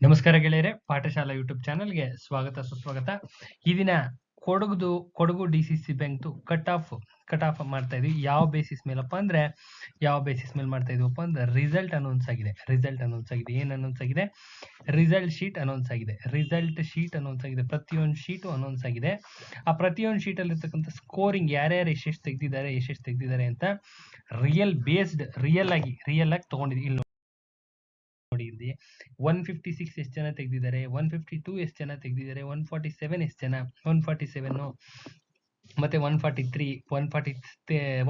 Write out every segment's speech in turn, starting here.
ನಮಸ್ಕಾರ ಗೆಳೆಯರೆ, ಪಾಠಶಾಲಾ ಯೂಟ್ಯೂಬ್ ಚಾನಲ್ಗೆ ಸ್ವಾಗತ, ಸುಸ್ವಾಗತ. ಈ ದಿನ ಕೊಡಗುದು ಕೊಡಗು ಡಿ ಸಿ ಸಿ ಬ್ಯಾಂಕ್ದು ಕಟ್ ಆಫ್ ಕಟ್ ಆಫ್ ಮಾಡ್ತಾ ಇದೀವಿ. ಯಾವ ಬೇಸಿಸ್ ಮೇಲಪ್ಪ ಅಂದ್ರೆ, ಯಾವ ಬೇಸಿಸ್ ಮೇಲೆ ಮಾಡ್ತಾ ಇದ್ವಪ್ಪ ಅಂದ್ರೆ ರಿಸಲ್ಟ್ ಅನೌನ್ಸ್ ಆಗಿದೆ. ರಿಸಲ್ಟ್ ಅನೌನ್ಸ್ ಆಗಿದೆ. ಏನ್ ಅನೌನ್ಸ್ ಆಗಿದೆ? ರಿಸಲ್ಟ್ ಶೀಟ್ ಅನೌನ್ಸ್ ಆಗಿದೆ. ರಿಸಲ್ಟ್ ಶೀಟ್ ಅನೌನ್ಸ್ ಆಗಿದೆ. ಪ್ರತಿಯೊಂದು ಶೀಟು ಅನೌನ್ಸ್ ಆಗಿದೆ. ಆ ಪ್ರತಿಯೊಂದು ಶೀಟ್ ಅಲ್ಲಿ ಇರ್ತಕ್ಕಂಥ ಸ್ಕೋರಿಂಗ್ ಯಾರ್ಯಾರು ಎಷ್ಟೆಷ್ಟು ತೆಗ್ದಿದ್ದಾರೆ ಎಷ್ಟೆಷ್ಟು ತೆಗ್ದಿದ್ದಾರೆ ಅಂತ ರಿಯಲ್ ಬೇಸ್ಡ್ ರಿಯಲ್ ಆಗಿ ರಿಯಲ್ ಆಗಿ ತಗೊಂಡಿದ್ವಿ. ಇಲ್ಲಿ ಇಲ್ಲಿ ಒನ್ ಫಿಫ್ಟಿ ಸಿಕ್ಸ್ ಎಷ್ಟು ಜನ ತೆಗೆದಿದ್ದಾರೆ? ಒನ್ ಫಿಫ್ಟಿ ಟೂ ಎಷ್ಟು ಜನ ತೆಗೆದಿದ್ದಾರೆ? ಒನ್ ಫಾರ್ಟಿ ಸೆವೆನ್ ಎಷ್ಟು ಜನ? ಒನ್ ಫಾರ್ಟಿ ಸೆವೆನ್ನು ಮತ್ತೆ one forty three one forty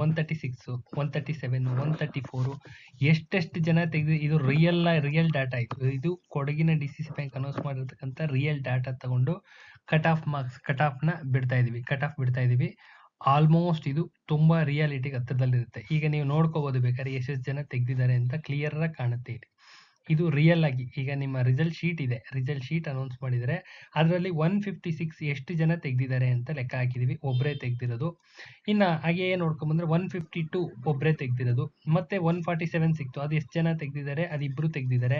one thirty six one thirty seven one thirty four ಎಷ್ಟೆಷ್ಟು ಜನ ತೆಗೆದು, ಇದು ರಿಯಲ್ ರಿಯಲ್ ಡಾಟಾ ಇದು. ಇದು ಕೊಡಗಿನ D C C bank announce ಮಾಡಿರ್ತಕ್ಕಂಥ ರಿಯಲ್ ಡಾಟಾ ತಗೊಂಡು ಕಟ್ ಆಫ್ ಮಾರ್ಕ್ಸ್ ಕಟ್ ಆಫ್ನ ಬಿಡ್ತಾ ಇದ್ದೀವಿ ಕಟ್ ಆಫ್ ಬಿಡ್ತಾ ಇದ್ದೀವಿ ಆಲ್ಮೋಸ್ಟ್ ಇದು ತುಂಬಾ ರಿಯಾಲಿಟಿಗೆ ಹತ್ತಿರದಲ್ಲಿರುತ್ತೆ. ಈಗ ನೀವು ನೋಡ್ಕೋಬೋದು ಬೇಕಾದ್ರೆ ಎಷ್ಟೆಷ್ಟು ಜನ ತೆಗೆದಿದ್ದಾರೆ ಅಂತ ಕ್ಲಿಯರಾಗಿ ಕಾಣುತ್ತೆ ಇಲ್ಲಿ. ಇದು ರಿಯಲ್ ಆಗಿ, ಈಗ ನಿಮ್ಮ ರಿಸಲ್ಟ್ ಶೀಟ್ ಇದೆ. ರಿಸಲ್ಟ್ ಶೀಟ್ ಅನೌನ್ಸ್ ಮಾಡಿದರೆ ಅದರಲ್ಲಿ ಒನ್ ಫಿಫ್ಟಿ ಸಿಕ್ಸ್ ಎಷ್ಟು ಜನ ತೆಗೆದಿದ್ದಾರೆ ಅಂತ ಲೆಕ್ಕ ಹಾಕಿದೀವಿ. ಒಬ್ಬರೇ ತೆಗೆದಿರೋದು. ಇನ್ನು ಹಾಗೆ ನೋಡ್ಕೊಂಬಂದ್ರೆ ಒನ್ ಫಿಫ್ಟಿ ಟು ಒಬ್ಬರೇ ತೆಗೆದಿರೋದು. ಮತ್ತೆ ಒನ್ ಫಾರ್ಟಿ ಸೆವೆನ್ ಸಿಕ್ತು. ಅದು ಎಷ್ಟು ಜನ ತೆಗೆದಿದ್ದಾರೆ? ಅದು ಇಬ್ಬರು ತೆಗೆದಿದ್ದಾರೆ.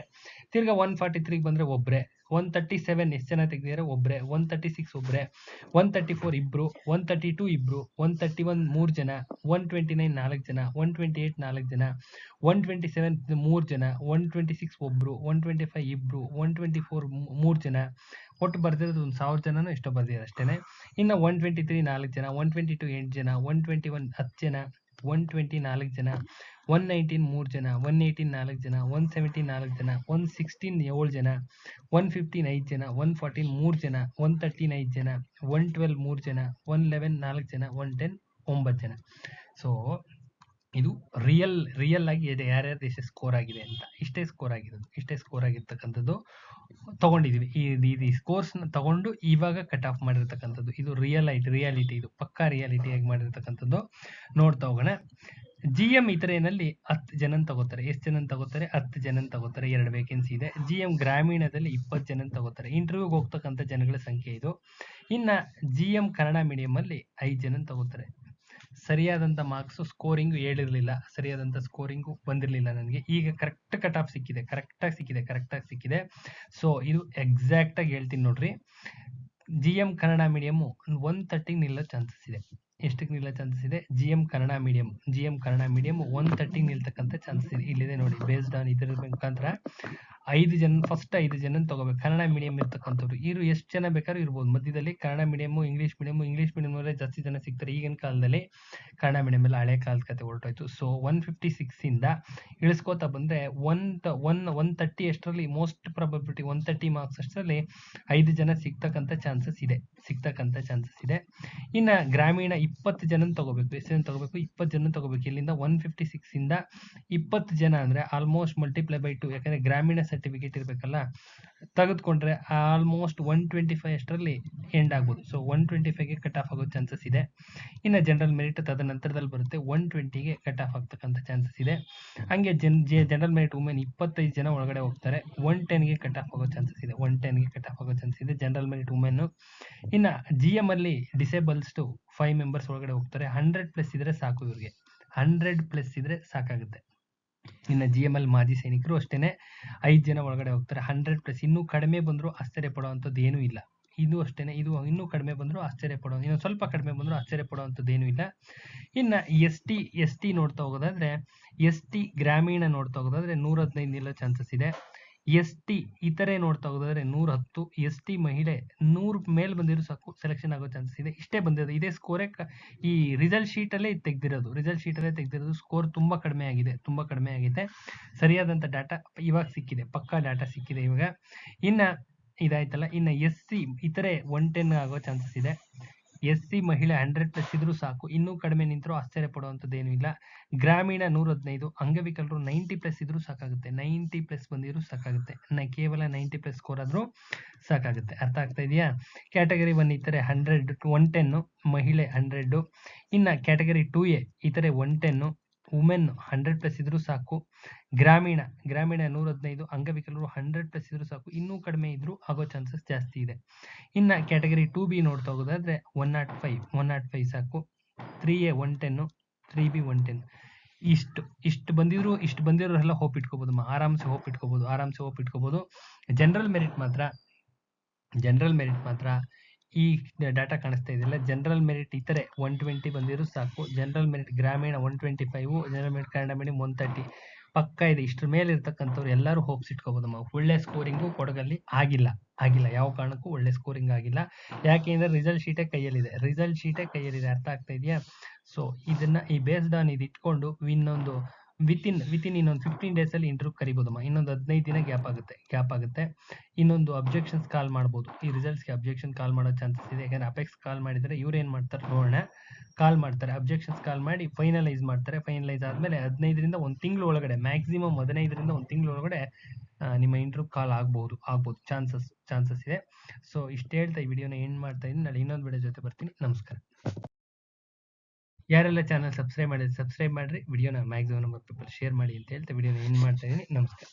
ತಿರ್ಗಾ ಒನ್ ಫಾರ್ಟಿ ತ್ರೀಗೆ ಬಂದರೆ ಒಬ್ಬರೇ ಒನ್ ತರ್ಟಿ ಸೆವೆನ್ ಎಷ್ಟು ಜನ ತೆಗ್ದಿದ್ದಾರೆ ಒಬ್ಬರೇ ಒನ್ ತರ್ಟಿ ಸಿಕ್ಸ್ ಒಬ್ಬರೇ ಒನ್ ತರ್ಟಿ ಫೋರ್ ಇಬ್ರು ಒನ್ ತರ್ಟಿ ಟೂ ಇಬ್ರು ಒನ್ ತರ್ಟಿ ಒನ್ ಮೂರು ಜನ ಒನ್ ಟ್ವೆಂಟಿ ನೈನ್ ನಾಲ್ಕು ಜನ ಒನ್ ಟ್ವೆಂಟಿ ಏಯ್ಟ್ ನಾಲ್ಕು ಜನ ಒನ್ ಟ್ವೆಂಟಿ ಸೆವೆನ್ ಮೂರು ಜನ ಒನ್ ಟ್ವೆಂಟಿ ಸಿಕ್ಸ್ ಒಬ್ಬರು ಒನ್ ಟ್ವೆಂಟಿ ಫೈವ್ ಇಬ್ರು ಒನ್ ಟ್ವೆಂಟಿ ಫೋರ್ ಮೂರು ಜನ. ಒಟ್ಟು ಬರ್ದಿರೋದು ಒಂದು ಸಾವಿರ ಜನನೂ ಎಷ್ಟೋ ಬರ್ದಿದ್ದಾರೆ ಅಷ್ಟೇ ಇನ್ನು ಒನ್ ಟ್ವೆಂಟಿ ತ್ರೀ ನಾಲ್ಕು ಜನ ಒನ್ ಟ್ವೆಂಟಿ ಟು ಎಂಟು ಜನ ಒನ್ ಟ್ವೆಂಟಿ ಒನ್ ಹತ್ತು ಜನ. ಒನ್ ಟ್ವೆಂಟಿ ನಾಲ್ಕು ಜನ ಒನ್ ನೈನ್ಟೀನ್ ಮೂರು ಜನ ಒನ್ ಏಯ್ಟೀನ್ ನಾಲ್ಕು ಜನ ಒನ್ ಸೆವೆಂಟೀನ್ ನಾಲ್ಕು ಜನ ಒನ್ ಸಿಕ್ಸ್ಟೀನ್ ಏಳು ಜನ ಒನ್ ಫಿಫ್ಟೀನ್ ಐದು ಜನ ಒನ್ ಫಾರ್ಟೀನ್ ಮೂರು ಜನ ಒನ್ ತರ್ಟೀನ್ ಐದು ಜನ ಒನ್ ಟ್ವೆಲ್ ಮೂರು ಜನ ಒನ್ ಲೆವೆನ್ ನಾಲ್ಕು ಜನ ಒನ್ ಟೆನ್ ಒಂಬತ್ತು ಜನ ಸೊ ಇದು ರಿಯಲ್ ರಿಯಲ್ ಆಗಿ ಇದೆ. ಯಾರ್ಯಾರು ಎಷ್ಟು ಸ್ಕೋರ್ ಆಗಿದೆ ಅಂತ. ಇಷ್ಟೇ ಸ್ಕೋರ್ ಆಗಿರೋದು. ಇಷ್ಟೇ ಸ್ಕೋರ್ ಆಗಿರ್ತಕ್ಕಂಥದ್ದು ತಗೊಂಡಿದ್ದೀವಿ ಈ ಇದು ಸ್ಕೋರ್ಸ್ನ ತಗೊಂಡು ಇವಾಗ ಕಟ್ ಆಫ್ ಮಾಡಿರ್ತಕ್ಕಂಥದ್ದು. ಇದು ರಿಯಲ್ ಐಟಿ ರಿಯಾಲಿಟಿ ಇದು. ಪಕ್ಕಾ ರಿಯಾಲಿಟಿ ಆಗಿ ಮಾಡಿರ್ತಕ್ಕಂಥದ್ದು. ನೋಡ್ತಾ ಹೋಗೋಣ. ಜಿ ಎಂ ಇತರೆನಲ್ಲಿ ಹತ್ತು ಜನ ತಗೋತಾರೆ. ಎಷ್ಟು ಜನ ತಗೋತಾರೆ? ಹತ್ತು ಜನ ತಗೋತಾರೆ. ಎರಡು ವೇಕೆನ್ಸಿ ಇದೆ. ಜಿ ಎಂ ಗ್ರಾಮೀಣದಲ್ಲಿ ಇಪ್ಪತ್ತು ಜನ ತಗೋತಾರೆ. ಇಂಟರ್ವ್ಯೂಗೆ ಹೋಗ್ತಕ್ಕಂಥ ಜನಗಳ ಸಂಖ್ಯೆ ಇದು. ಇನ್ನು ಜಿ ಎಂ ಕನ್ನಡ ಮೀಡಿಯಮಲ್ಲಿ ಐದು ಜನ ತಗೋತಾರೆ. ಸರಿಯಾದಂಥ ಮಾರ್ಕ್ಸು ಸ್ಕೋರಿಂಗ್ ಹೇಳಿರಲಿಲ್ಲ. ಸರಿಯಾದಂಥ ಸ್ಕೋರಿಂಗು ಬಂದಿರಲಿಲ್ಲ ನನಗೆ. ಈಗ ಕರೆಕ್ಟ್ ಕಟ್ ಆಫ್ ಸಿಕ್ಕಿದೆ ಕರೆಕ್ಟಾಗಿ ಸಿಕ್ಕಿದೆ. ಕರೆಕ್ಟಾಗಿ ಸಿಕ್ಕಿದೆ. ಸೊ ಇದು ಎಕ್ಸಾಕ್ಟಾಗಿ ಹೇಳ್ತೀನಿ ನೋಡ್ರಿ. G M Kannada medium one ತರ್ಟಿಗೆ ನಿಲ್ಲೋ ಚಾನ್ಸಸ್ ಇದೆ. ಎಷ್ಟಕ್ಕೆ ನಿಲ್ಲೋ ಚಾನ್ಸಸ್ ಇದೆ? G M Kannada medium G M Kannada medium one ತರ್ಟಿಗೆ ನಿಲ್ತಕ್ಕಂಥ ಚಾನ್ಸಸ್ ಇದೆ. ಇಲ್ಲಿದೆ ನೋಡಿ ಬೇಸ್ಡ್ ಆನ್ ಇದರ ಮುಖಾಂತರ. ಐದು ಜನ ಫಸ್ಟ್ ಐದು ಜನ ತಗೋಬೇಕು. ಕನ್ನಡ ಮೀಡಿಯಂ ಇರ್ತಕ್ಕಂಥವ್ರು. ಇವರು ಎಷ್ಟು ಜನ ಬೇಕಾದ್ರೂ ಇರ್ಬೋದು. ಮಧ್ಯದಲ್ಲಿ Kannada medium English medium English ಮೀಡಿಯಮಲ್ಲೇ ಜಾಸ್ತಿ ಜನ ಸಿಗ್ತಾರೆ. ಈಗಿನ ಕಾಲದಲ್ಲಿ ಕನ್ನಡ ಮೀಡಿಯಂ ಎಲ್ಲ ಹಳೆ ಕಾಲದ ಕತೆ ಹೊರಟೋಯ್ತು. ಸೊ ಒನ್ ಫಿಫ್ಟಿ ಸಿಕ್ಸಿಂದ ಇಳಿಸ್ಕೋತಾ ಬಂದರೆ ಒನ್ ಒನ್ ಒನ್ ತರ್ಟಿ ಅಷ್ಟರಲ್ಲಿ most probability one thirty marks ಅಷ್ಟರಲ್ಲಿ ಐದು ಜನ ಸಿಗ್ತಕ್ಕಂಥ ಚಾನ್ಸಸ್ ಇದೆ. ಸಿಗ್ತಕ್ಕಂಥ ಚಾನ್ಸಸ್ ಇದೆ. ಇನ್ನು ಗ್ರಾಮೀಣ ಇಪ್ಪತ್ತು ಜನ ತಗೋಬೇಕು. ಎಷ್ಟು ಜನ ತಗೋಬೇಕು? ಇಪ್ಪತ್ತು ಜನ ತಗೋಬೇಕು. ಇಲ್ಲಿಂದ ಒನ್ ಫಿಫ್ಟಿ ಸಿಕ್ಸಿಂದ ಇಪ್ಪತ್ತು ಜನ ಅಂದರೆ ಆಲ್ಮೋಸ್ಟ್ ಮಲ್ಟಿಪ್ಲೈ ಬೈ ಟು ಯಾಕಂದರೆ ಗ್ರಾಮೀಣ ಸರ್ಟಿಫಿಕೇಟ್ ಇರಬೇಕಲ್ಲ ತೆಗೆದುಕೊಂಡ್ರೆ ಆಲ್ಮೋಸ್ಟ್ ಒನ್ ಟ್ವೆಂಟಿ ಫೈವ್ ಅಷ್ಟರಲ್ಲಿ ಎಂಡ್ ಆಗ್ಬೋದು. ಸೊ ಒನ್ ಟ್ವೆಂಟಿ ಫೈವ್ಗೆ ಕಟ್ ಆಫ್ ಆಗೋ ಚಾನ್ಸಸ್ ಇದೆ. ಇನ್ನು ಜನರಲ್ ಮೆರಿಟ್ ತದನಂತರದಲ್ಲಿ ಬರುತ್ತೆ. ಒನ್ ಟ್ವೆಂಟಿಗೆ ಕಟ್ ಆಫ್ ಆಗ್ತಕ್ಕಂಥ ಚಾನ್ಸಸ್ ಇದೆ. ಹಂಗೆ ಜನ್ ಜನರಲ್ ಮೆರಿಟ್ ವುಮೆನ್ ಇಪ್ಪತ್ತೈದು ಜನ ಒಳಗಡೆ ಹೋಗ್ತಾರೆ. ಒನ್ ಟೆನ್ಗೆ ಕಟ್ ಆಫ್ ಆಗೋ ಚಾನ್ಸಸ್ ಇದೆ. ಒನ್ ಟೆನ್ಗೆ ಕಟ್ ಆಫ್ ಆಗೋ ಚಾನ್ಸಸ್ ಇದೆ ಜನರಲ್ ಮೆರಿಟ್ ವುಮೆನ್ನು ಇನ್ನು ಜಿ ಎಂ ಅಲ್ಲಿ ಡಿಸೇಬಲ್ಸ್ಟು ಫೈವ್ ಮೆಂಬರ್ಸ್ ಒಳಗಡೆ ಹೋಗ್ತಾರೆ. ಹಂಡ್ರೆಡ್ ಪ್ಲಸ್ ಇದ್ರೆ ಸಾಕು ಇವ್ರಿಗೆ. ಹಂಡ್ರೆಡ್ ಪ್ಲಸ್ ಇದ್ರೆ ಸಾಕಾಗುತ್ತೆ. ಇನ್ನು ಜಿ ಎಂ ಎಲ್ ಮಾಜಿ ಸೈನಿಕರು ಅಷ್ಟೇನೆ ಐದು ಜನ ಒಳಗಡೆ ಹೋಗ್ತಾರೆ. ಹಂಡ್ರೆಡ್ ಪ್ಲಸ್ ಇನ್ನೂ ಕಡಿಮೆ ಬಂದರೂ ಆಶ್ಚರ್ಯ ಪಡೋವಂಥದ್ದು ಏನೂ ಇಲ್ಲ. ಇದು ಅಷ್ಟೇ ಇದು ಇನ್ನೂ ಕಡಿಮೆ ಬಂದರೂ ಆಶ್ಚರ್ಯ ಪಡೋ ಇನ್ನೊಂದು ಸ್ವಲ್ಪ ಕಡಿಮೆ ಬಂದರೂ ಆಶ್ಚರ್ಯ ಪಡೋವಂಥದ್ದು ಏನೂ ಇಲ್ಲ. ಇನ್ನು ಎಸ್ ಟಿ ಎಸ್ ಟಿ ನೋಡ್ತಾ ಹೋಗೋದಾದ್ರೆ ಎಸ್ ಟಿ ಗ್ರಾಮೀಣ ನೋಡ್ತಾ ಹೋಗೋದಾದ್ರೆ ನೂರ ಹದಿನೈದು ನಿಲ್ಲೋ ಚಾನ್ಸಸ್ ಇದೆ. ಎಸ್ ಟಿ ಇತರೆ ನೋಡ್ತಾ ಹೋಗೋದಾದ್ರೆ ನೂರ ಹತ್ತು ಎಸ್ ಟಿ ಮಹಿಳೆ ನೂರು ಮೇಲೆ ಬಂದಿರೋ ಸಾಕು ಸೆಲೆಕ್ಷನ್ ಆಗೋ ಚಾನ್ಸಸ್ ಇದೆ. ಇಷ್ಟೇ ಬಂದಿರೋದು. ಇದೇ ಸ್ಕೋರೇ ಈ ರಿಸಲ್ಟ್ ಶೀಟಲ್ಲೇ ತೆಗೆದಿರೋದು. ರಿಸಲ್ಟ್ ಶೀಟಲ್ಲೇ ತೆಗೆದಿರೋದು. ಸ್ಕೋರ್ ತುಂಬ ಕಡಿಮೆ ಆಗಿದೆ. ತುಂಬ ಕಡಿಮೆ ಆಗಿದೆ. ಸರಿಯಾದಂಥ ಡಾಟಾ ಇವಾಗ ಸಿಕ್ಕಿದೆ. ಪಕ್ಕಾ ಡಾಟಾ ಸಿಕ್ಕಿದೆ ಇವಾಗ. ಇನ್ನು ಇದಾಯ್ತಲ್ಲ. ಇನ್ನು ಎಸ್ ಸಿ ಇತರೆ ಒನ್ ಟೆನ್ ಆಗೋ ಚಾನ್ಸಸ್ ಇದೆ. ಎಸ್ ಸಿ ಮಹಿಳೆ ಹಂಡ್ರೆಡ್ ಪ್ಲಸ್ ಇದ್ರೂ ಸಾಕು, ಇನ್ನೂ ಕಡಿಮೆ ನಿಂತರೂ ಆಶ್ಚರ್ಯ ಪಡುವಂಥದ್ದು ಏನೂ ಇಲ್ಲ. ಗ್ರಾಮೀಣ ನೂರ ಹದಿನೈದು ಅಂಗವಿಕಲರು ನೈಂಟಿ ಪ್ಲಸ್ ಇದ್ರೂ ಸಾಕಾಗುತ್ತೆ, ನೈಂಟಿ ಪ್ಲಸ್ ಬಂದಿದ್ರು ಸಾಕಾಗುತ್ತೆ, ನ ಕೇವಲ ನೈಂಟಿ ಪ್ಲಸ್ ಸ್ಕೋರ್ ಆದ್ರೂ ಸಾಕಾಗುತ್ತೆ. ಅರ್ಥ ಆಗ್ತಾ ಇದೆಯಾ? ಕ್ಯಾಟಗರಿ ಒನ್ ಇತರೆ ಹಂಡ್ರೆಡ್, ಒನ್ ಟೆನ್ನು ಮಹಿಳೆ ಹಂಡ್ರೆಡ್ಡು ಇನ್ನು ಕ್ಯಾಟಗರಿ ಟೂ ಎ ಇತರೆ one ten women hundred plus ಇದ್ರೂ ಸಾಕು. ಗ್ರಾಮೀಣ ಗ್ರಾಮೀಣ ನೂರ ಹದಿನೈದು ಅಂಗವಿಕಲರು ಹಂಡ್ರೆಡ್ ಪ್ಲಸ್ ಇದ್ರೂ ಸಾಕು. ಇನ್ನೂ ಕಡಿಮೆ ಇದ್ರೂ ಆಗೋ ಚಾನ್ಸಸ್ ಜಾಸ್ತಿ ಇದೆ. ಇನ್ನು ಕ್ಯಾಟಗರಿ ಟು ಬಿ ನೋಡ್ತಾ ಹೋಗೋದಾದ್ರೆ one nought five one nought five ಸಾಕು. Three A one ten three B one ten ಇಷ್ಟು ಇಷ್ಟು ಬಂದಿದ್ರು, ಇಷ್ಟು ಬಂದಿರೋರೆಲ್ಲ ಹೋಪ್ ಮಾ, ಆರಾಮ್ಸೆ ಹೋಪ್ ಇಟ್ಕೋಬೋದು, ಆರಾಮ್ಸೆ ಹೋಪ್ ಇಟ್ಕೋಬೋದು. ಜನರಲ್ ಮೆರಿಟ್ ಮಾತ್ರ ಜನರಲ್ ಮೆರಿಟ್ ಮಾತ್ರ. ಈ ಡಾಟಾ ಕಾಣಿಸ್ತಾ ಇದೆಯಲ್ಲ ಜನರಲ್ ಮೆರಿಟ್ ಇತರೆ ಒನ್ ಟ್ವೆಂಟಿ ಬಂದಿರೋ ಸಾಕು. ಜನರಲ್ ಮೆರಿಟ್ ಗ್ರಾಮೀಣ one twenty five, general merit Kannada medium one thirty. ಪಕ್ಕ ಇದೆ. ಇಷ್ಟರ ಮೇಲೆ ಇರ್ತಕ್ಕಂಥವ್ರು ಎಲ್ಲರೂ ಹೋಪ್ಸ್ ಇಟ್ಕೋಬೋದಮ್ಮ ಒಳ್ಳೆ ಸ್ಕೋರಿಂಗು ಕೊಡಗಲ್ಲಿ ಆಗಿಲ್ಲ. ಆಗಿಲ್ಲ. ಯಾವ ಕಾರಣಕ್ಕೂ ಒಳ್ಳೆ ಸ್ಕೋರಿಂಗ್ ಆಗಿಲ್ಲ. ಯಾಕೆಂದ್ರೆ ರಿಸಲ್ಟ್ ಶೀಟೇ ಕೈಯಲ್ಲಿದೆ. ರಿಸಲ್ಟ್ ಶೀಟೇ ಕೈಯಲ್ಲಿದೆ. ಅರ್ಥ ಆಗ್ತಾ ಇದೆಯಾ? ಸೊ, ಇದನ್ನ ಈ ಬೇಸ್ಡ್ ಆನ್ ಇದು ಇಟ್ಕೊಂಡು ಇನ್ನೊಂದು ವಿತಿನ್ ವಿತಿನ್ ಇನ್ನೊಂದು ಫಿಫ್ಟೀನ್ ಡೇಸ್ ಅಲ್ಲಿ ಇಂಟರ್ವ್ಯೂ ಕರಿಬೋದಮ್ಮ ಇನ್ನೊಂದು ಹದಿನೈದು ದಿನ ಗ್ಯಾಪ್ ಆಗುತ್ತೆ ಗ್ಯಾಪ್ ಆಗುತ್ತೆ. ಇನ್ನೊಂದು ಅಬ್ಜೆಕ್ಷನ್ಸ್ ಕಾಲ್ ಮಾಡಬಹುದು ಈ ರಿಸಲ್ಟ್ಸ್ಗೆ ಅಬ್ಜೆಕ್ಷನ್ ಕಾಲ್ ಮಾಡೋ ಚಾನ್ಸಸ್ ಇದೆ. ಯಾಕಂದ್ರೆ ಅಪೆಕ್ಸ್ ಕಾಲ್ ಮಾಡಿದ್ರೆ ಇವ್ರು ಏನ್ ಮಾಡ್ತಾರೆ ನೋಡೋಣ. ಕಾಲ್ ಮಾಡ್ತಾರೆ ಅಬ್ಜೆಕ್ಷನ್ಸ್ ಕಾಲ್ ಮಾಡಿ ಫೈನಲೈಸ್ ಮಾಡ್ತಾರೆ. ಫೈನಲೈಸ್ ಆದ್ಮೇಲೆ ಹದಿನೈದರಿಂದ ಒಂದು ತಿಂಗಳು ಒಳಗಡೆ ಮ್ಯಾಕ್ಸಿಮಮ್ ಹದಿನೈದರಿಂದ ಒಂದು ತಿಂಗಳು ಒಳಗಡೆ ನಿಮ್ಮ ಇಂಟರ್ವ್ಯೂ ಕಾಲ್ ಆಗ್ಬಹುದು ಆಗ್ಬೋದು. ಚಾನ್ಸಸ್ ಚಾನ್ಸಸ್ ಇದೆ. ಸೊ ಇಷ್ಟು ಹೇಳ್ತಾ ಈ ವಿಡಿಯೋನ ಎಂಡ್ ಮಾಡ್ತಾ ಇದ್ದೀನಿ. ನಾಳೆ ಇನ್ನೊಂದು ವಿಡಿಯೋ ಜೊತೆ ಬರ್ತೀನಿ. ನಮಸ್ಕಾರ. ಯಾರೆಲ್ಲ ಚಾನಲ್ ಸಬ್ಸ್ಕ್ರೈಬ್ ಮಾಡಿದ್ರೆ ಸಬ್ಸ್ಕ್ರೈಬ್ ಮಾಡ್ರಿ. ವಿಡಿಯೋನ ಮ್ಯಾಕ್ಸಿಮಮ್ ನಂಬರ್ ಪೀಪಲ್ ಶೇರ್ ಮಾಡಿ ಅಂತ ಹೇಳ್ತಾ ವಿಡಿಯೋನ ಏನ್ ಮಾಡ್ತಾ ಇದ್ದೀನಿ. ನಮಸ್ಕಾರ.